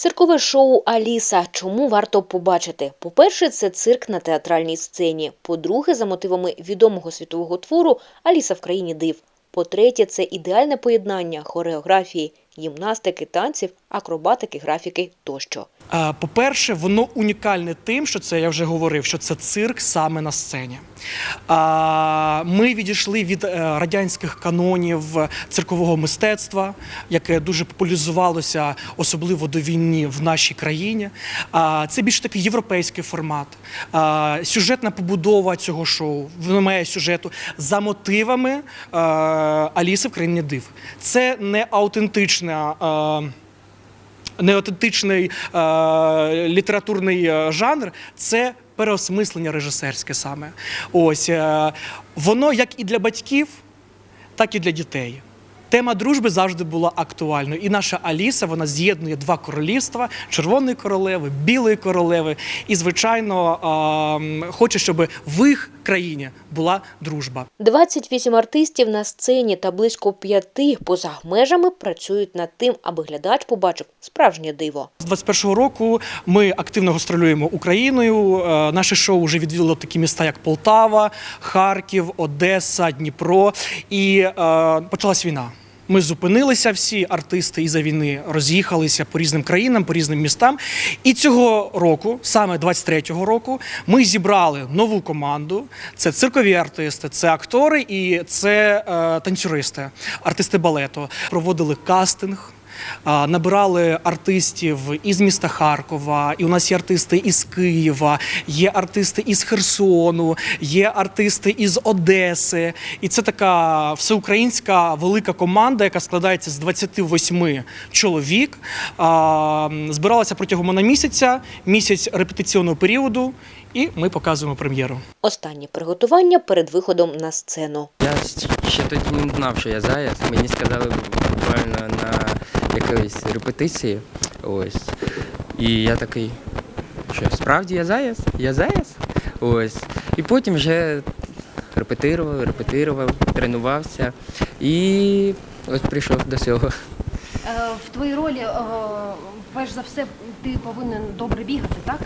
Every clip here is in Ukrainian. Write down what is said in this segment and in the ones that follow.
Циркове шоу Аліса. Чому варто побачити? По-перше, це цирк на театральній сцені. По-друге, за мотивами відомого світового твору Аліса в країні див. По-третє, це ідеальне поєднання хореографії, гімнастики, танців, акробатики, графіки тощо. Е, По-перше, воно унікальне тим, що це я вже говорив, що це цирк саме на сцені. Ми відійшли від е, радянських канонів циркового мистецтва, яке дуже популяризувалося, особливо до війни в нашій країні. Це більш такий європейський формат. Сюжетна побудова цього шоу, воно має сюжету за мотивами е, Аліси в країні див. Це не аутентична. Неотентичний е, літературний е, жанр це переосмислення режисерське саме. Ось е, воно як і для батьків, так і для дітей. Тема дружби завжди була актуальною. І наша Аліса вона з'єднує два королівства: червоної королеви, білої королеви. І, звичайно, хоче, щоб в їх країні була дружба. 28 артистів на сцені та близько п'яти поза межами працюють над тим, аби глядач побачив справжнє диво. З 21-го року ми активно гастролюємо Україною. Е, Наше шоу вже відвідало такі міста, як Полтава, Харків, Одеса, Дніпро. І е, почалась війна. Ми зупинилися всі артисти із-за війни роз'їхалися по різним країнам, по різним містам. І цього року, саме 23-го року, ми зібрали нову команду. Це циркові артисти, це актори і це е, танцюристи, артисти балету. Проводили кастинг. Набирали артистів із міста Харкова, і у нас є артисти із Києва, є артисти із Херсону, є артисти із Одеси. І це така всеукраїнська велика команда, яка складається з 28 чоловік. Збиралася протягом вона місяця, місяць репетиційного періоду, і ми показуємо прем'єру. Останнє приготування перед виходом на сцену. Я ще тоді не знав, що я заяць. Мені сказали буквально на якоїсь репетиції. Ось. І я такий, що справді я заяць? Я заяць? Ось. І потім вже репетирував, репетирував, тренувався і ось прийшов до цього. Е, В твоїй ролі, е, перш за все, ти повинен добре бігати, так?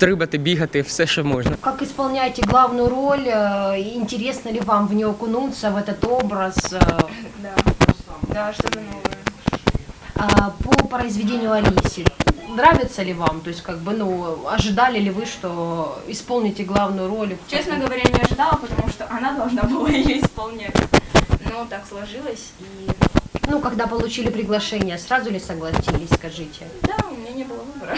Так. Стрибати, бігати, все, що можна. Как исполняете главную роль? э, и Интересно ли вам в нее окунуться, в этот образ? э, Да, да, что-то новое. а, По произведению Алиси, нравится ли вам? То есть, как бы, ну, ожидали ли вы, что исполните главную роль? Честно говоря, не ожидала, потому что она должна была ее исполнять. Но так сложилось, и Ну, когда получили приглашение, сразу ли согласились, скажите? да, у меня не было выбора.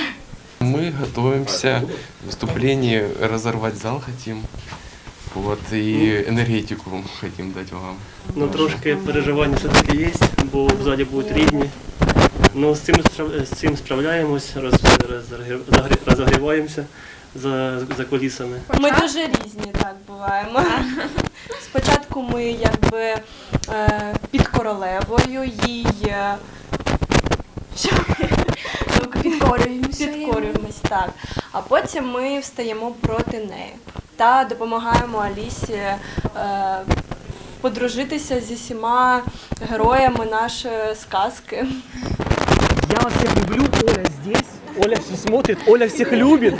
Мы готовимся к выступлению, разорвать зал хотим. Вот, и энергетику хотим дать вам. Ну, трошки переживання все-таки є, бо в залі будуть рідні. Ну, з цим, справ- з цим справляємось, роз, розгрі- загрі- розогріваємося за, за кулісами. Ми дуже різні так буваємо. Спочатку ми якби е, під королевою їй підкорюємось, так. А потім ми встаємо проти неї та допомагаємо Алісі е, подружитися зі всіма героями нашої сказки. Я вас люблю, Оля здесь, Оля все смотрит, Оля всех любит.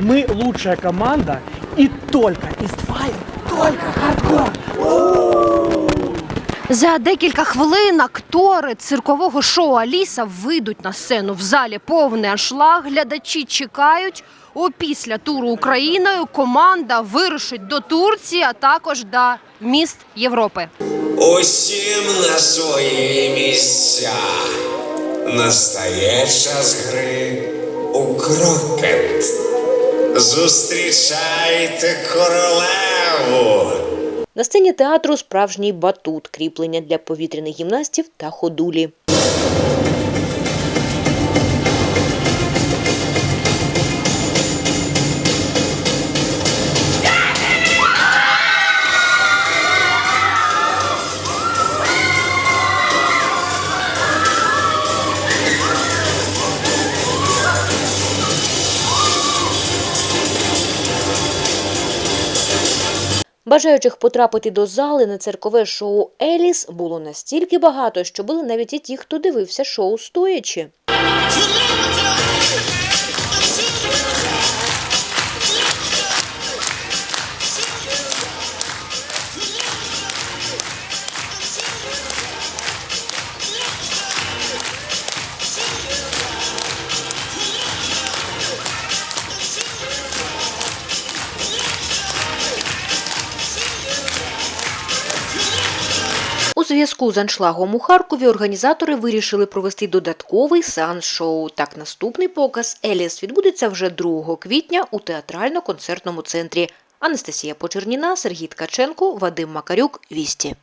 Мы лучшая команда и только из файр, только хардкор. За декілька хвилин актори циркового шоу Аліса вийдуть на сцену в залі повний аншлаг. Глядачі чекають. Опісля туру Україною команда вирушить до Турції, а також до міст Європи. Усім на свої місця. Настає час гри у крокет. Зустрічайте королеву. На сцені театру справжній батут, кріплення для повітряних гімнастів та ходулі. Бажаючих потрапити до зали на циркове шоу Еліс було настільки багато, що були навіть і ті, хто дивився шоу стоячи. Зв'язку з аншлагом у Харкові організатори вирішили провести додатковий сеанс шоу. Так, наступний показ Еліс відбудеться вже 2 квітня у театрально-концертному центрі. Анастасія Почерніна, Сергій Ткаченко, Вадим Макарюк. Вісті.